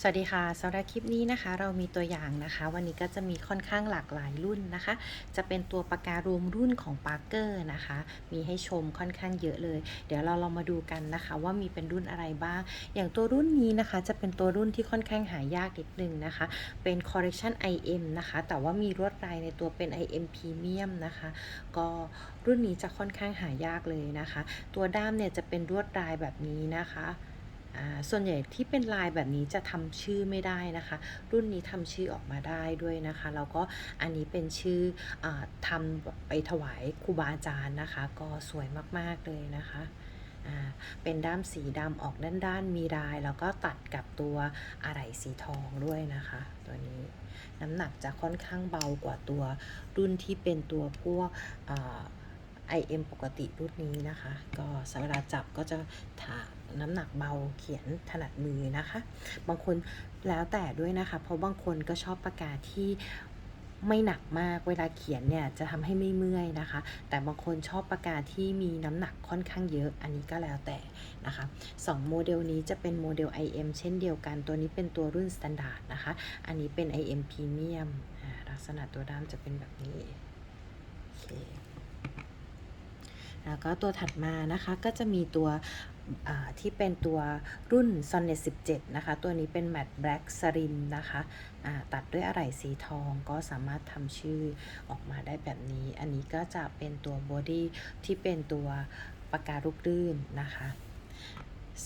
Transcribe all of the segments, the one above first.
สวัสดีค่ะสำหรับคลิปนี้นะคะ เรามีตัวอย่างนะคะ วันนี้ก็จะมีค่อนข้างหลากหลายรุ่นนะคะ จะเป็นตัวปากการวมรุ่นของปาร์เกอร์นะคะ มีให้ชมค่อนข้างเยอะเลย เดี๋ยวเราลองมาดูกันนะคะ ว่ามีเป็นรุ่นอะไรบ้าง อย่างตัวรุ่นนี้นะคะ จะเป็นตัวรุ่นที่ค่อนข้างหายากนิดนึงนะคะ เป็น Correction IM นะคะ แต่ว่ามีลวดลายในตัวเป็น IM Premium นะคะ ก็รุ่นนี้จะค่อนข้างหายากเลยนะคะ ตัวด้ามเนี่ยจะเป็นลวดลายแบบนี้นะคะ ส่วนใหญ่ที่เป็นลายแบบนี้จะทำชื่อไม่ได้นะคะ รุ่นนี้ทำชื่อออกมาได้ด้วยนะคะแล้วก็อันนี้เป็นชื่ออทำไปถวายครูบาอาจารย์นะคะ ก็สวยมากๆเลยนะคะเป็นด้ามสีดำออกด้านๆมีลาย แล้วก็ตัดกับตัวอะไหล่สีทองด้วยนะคะ ตัวนี้น้ำหนักจะค่อนข้างเบากว่าตัวรุ่นที่เป็นตัวพวกอ่า IM ปกติรุ่นนี้นะคะ ก็เวลาจับก็จะถา น้ำหนักเบาเขียนถนัดมือนะคะ บางคนแล้วแต่ด้วยนะคะ เพราะบางคนก็ชอบปากกาที่ไม่หนักมากเวลาเขียนเนี่ยจะทำให้ไม่เมื่อยนะคะ แต่บางคนชอบปากกาที่มีน้ำหนักค่อนข้างเยอะ อันนี้ก็แล้วแต่นะคะสองโมเดลนี้จะเป็นโมเดล IM เช่นเดียวกัน ตัวนี้เป็นตัวรุ่น Standard นะคะ อันนี้เป็น IM Premium อ่าลักษณะตัวด้ามจะเป็นแบบนี้แล้วก็ตัวถัดมานะคะก็จะมีตัว ที่เป็นตัวรุ่น Sonnet 17 นะคะ ตัวนี้เป็น Matte Black Sarin นะคะตัดด้วยอะไหล่สีทองก็สามารถทำชื่อออกมาได้แบบนี้ อันนี้ก็จะเป็นตัวบอดี้ที่เป็นตัวปากการูกลื่นนะคะ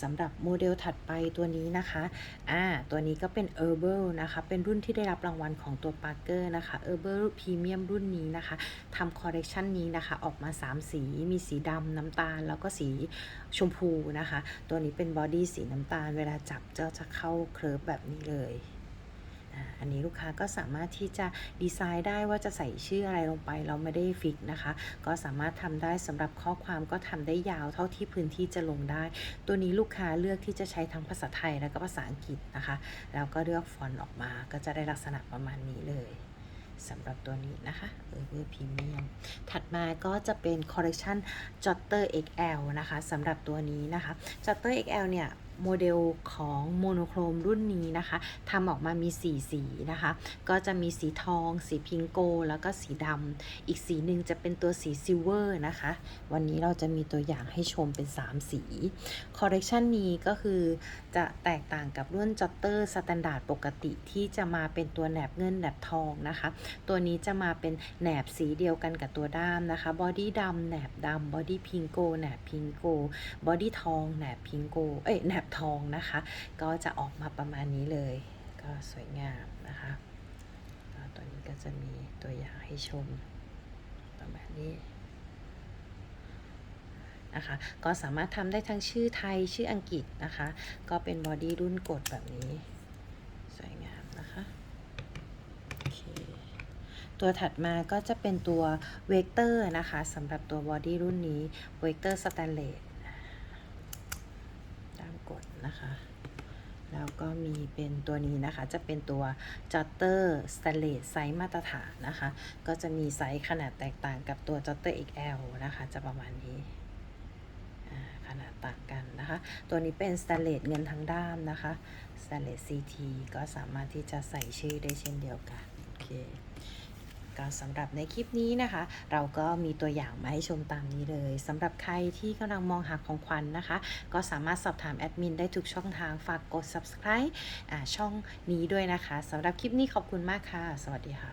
สำหรับโมเดลถัดไปตัวนี้นะคะ อ่า ตัวนี้ก็เป็น Herbal นะคะ เป็นรุ่นที่ได้รับรางวัลของตัว Parker นะคะ Herbal Premium รุ่นนี้นะคะทำคอร์เรคชันนี้นะคะ ออกมา 3 สี มีสีดำน้ำตาล แล้วก็สีชมพูนะคะ ตัวนี้เป็นบอดี้สีน้ำตาล เวลาจับจะจะเข้าเคลิร์ฟแบบนี้เลย อันนี้ลูกค้าก็สามารถที่จะดีไซน์ได้ว่าจะใส่ชื่ออะไรลงไป เราไม่ได้ฟิกนะคะ ก็สามารถทำได้สำหรับข้อความก็ทำได้ยาวเท่าที่พื้นที่จะลงได้ ตัวนี้ลูกค้าเลือกที่จะใช้ทั้งภาษาไทยและก็ภาษาอังกฤษนะคะ แล้วก็เลือกฟอนต์ออกมาก็จะได้ลักษณะประมาณนี้เลยสำหรับตัวนี้นะคะเออเวอร์พรีเมียม ถัดมาก็จะเป็น Collection Jotter XL นะคะสำหรับตัวนี้นะคะ Jotter XL เนี่ย โมเดลของโมโนโครมรุ่นนี้นะคะทำออกมามี 4 สีนะคะ ก็จะมีสีทอง สีพิงโก แล้วก็สีดำ อีกสีหนึ่งจะเป็นตัวสีซิลเวอร์นะคะ วันนี้เราจะมีตัวอย่างให้ชมเป็น 3 สี คอเรคชันนี้ก็คือจะแตกต่างกับรุ่นจอตเตอร์สแตนดาร์ดปกติที่จะมาเป็นตัวแหนบเงินแหนบทองนะคะ ตัวนี้จะมาเป็นแหนบสีเดียวกันกับตัวด้ามนะคะ บอดี้ดำแหนบดำบอดี้พิงโกแหนบพิงโก บอดี้ทองแหนบพิงโก เอ้ยแหนบทองนะคะ ก็จะออกมาประมาณนี้เลย ก็สวยงามนะคะตัวนี้ก็จะมีตัวอย่างให้ชมประมาณนี้นะคะ ก็สามารถทำได้ทั้งชื่อไทยชื่ออังกฤษนะคะ ก็เป็นบอดี้รุ่นกดแบบนี้ สวยงามนะคะตัวถัดมาก็จะเป็นตัวเวกเตอร์นะคะสำหรับตัวบอดี้รุ่นนี้เวกเตอร์สแตนเลสด้ามกดนะคะ แล้ว ก็มีเป็นตัวนี้นะคะ จะเป็นตัวจอตเตอร์สเตเลสไซส์มาตรฐานนะคะ ก็จะมีไซส์ขนาดแตกต่างกับตัวจอตเตอร์ XL นะคะ จะประมาณนี้ขนาดต่างกันนะคะ ตัวนี้เป็นสเตเลสเงินทั้งด้ามนะคะสเตเลส CT ก็สามารถที่จะใส่ชื่อได้เช่นเดียวกัน โอเค ก็สำหรับในคลิปนี้นะคะ เราก็มีตัวอย่างมาให้ชมตามนี้เลยสำหรับใครที่กำลังมองหาของขวัญนนะคะ ก็สามารถสอบถามแอดมินได้ทุกช่องทางฝากกด subscribe ช่องนี้ด้วยนะคะสำหรับคลิปนี้ขอบคุณมากค่ะ สวัสดีค่ะ